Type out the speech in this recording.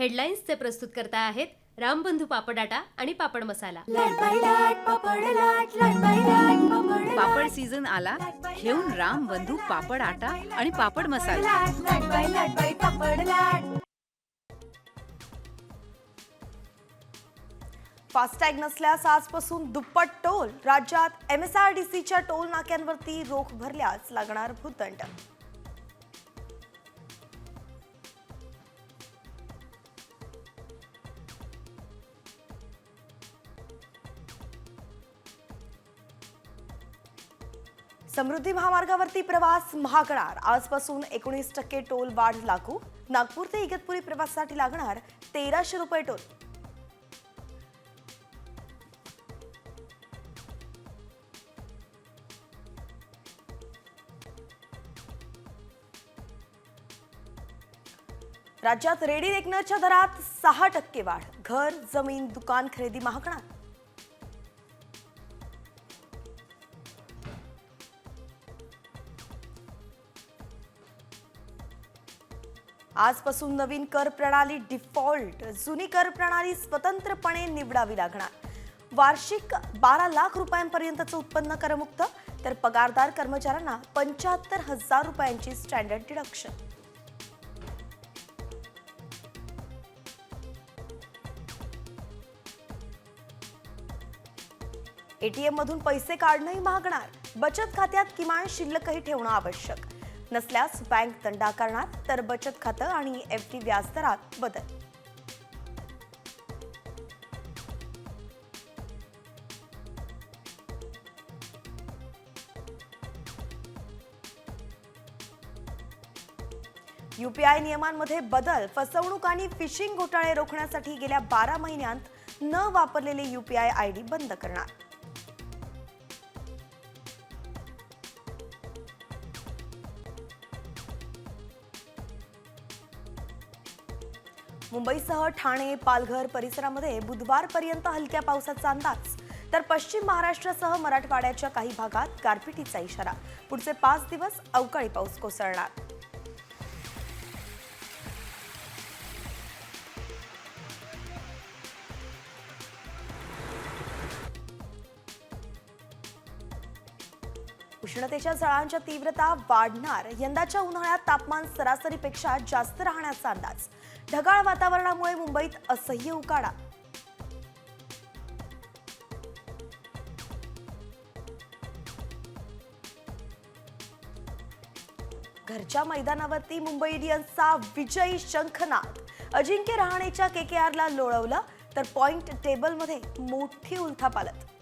हेडलाईन्सचे प्रस्तुत करता आहेत रामबंधू पापडाटा आणि पापड मसाला. पापड सीझन आला घेऊन राम बंधू पापड आटा आणि पापड मसाला. फास्टॅग नसल्यास आजपासून दुप्पट टोल. राज्यात एमएसआरडीसीच्या टोल नाक्यांवरती रोख भरल्यास लागणार भूतदंड समृद्धी महामार्गावरती प्रवास महागणार. आजपासून एकोणीस टक्के टोल वाढ लागू. नागपूर ते इगतपुरी प्रवासासाठी लागणार तेराशे रुपये टोल. राज्यात रेडी रेकनरच्या दरात सहा टक्के वाढ. घर जमीन दुकान खरेदी महागणार. आजपासून नवीन कर प्रणाली डिफॉल्ट जुनी कर प्रणाली स्वतंत्रपणे निवडावी लागणार. वार्षिक बारा लाख रुपयांपर्यंतचं उत्पन्न करमुक्त तर पगारदार कर्मचाऱ्यांना पंच्याहत्तर हजार रुपयांची स्टँडर्ड डिडक्शन. एटीएम मधून पैसे काढणंही महागणार. बचत खात्यात किमान शिल्लकही ठेवणं आवश्यक. नसल्यास बँक दंड आकारणार तर बचत खातं आणि एफ डी व्याजदरात बदल. युपीआय नियमांमध्ये बदल फसवणूक आणि फिशिंग घोटाळे रोखण्यासाठी गेल्या बारा महिन्यांत न वापरलेले युपीआय आय डी बंद करणार. मुंबईसह ठाणे पालघर परिसरामध्ये बुधवारपर्यंत हलक्या पावसाचा अंदाज. तर पश्चिम महाराष्ट्रासह मराठवाड्याच्या काही भागात गारपिटीचा इशारा. पुढचे पाच दिवस अवकाळी पाऊस कोसळणार. उष्णतेच्या झळांच्या तीव्रता वाढणार यंदाच्या उन्हाळ्यात तापमान सरासरीपेक्षा जास्त राहण्याचा अंदाज. ढगाळ वातावरणामुळे मुंबईत असह्य उकाडा. घरच्या मैदानावरती मुंबई इंडियन्सचा विजयी शंखनाद. अजिंक्य रहाणेच्या केकेआरला लोळवलं तर पॉइंट टेबलमध्ये मोठी उलथापालत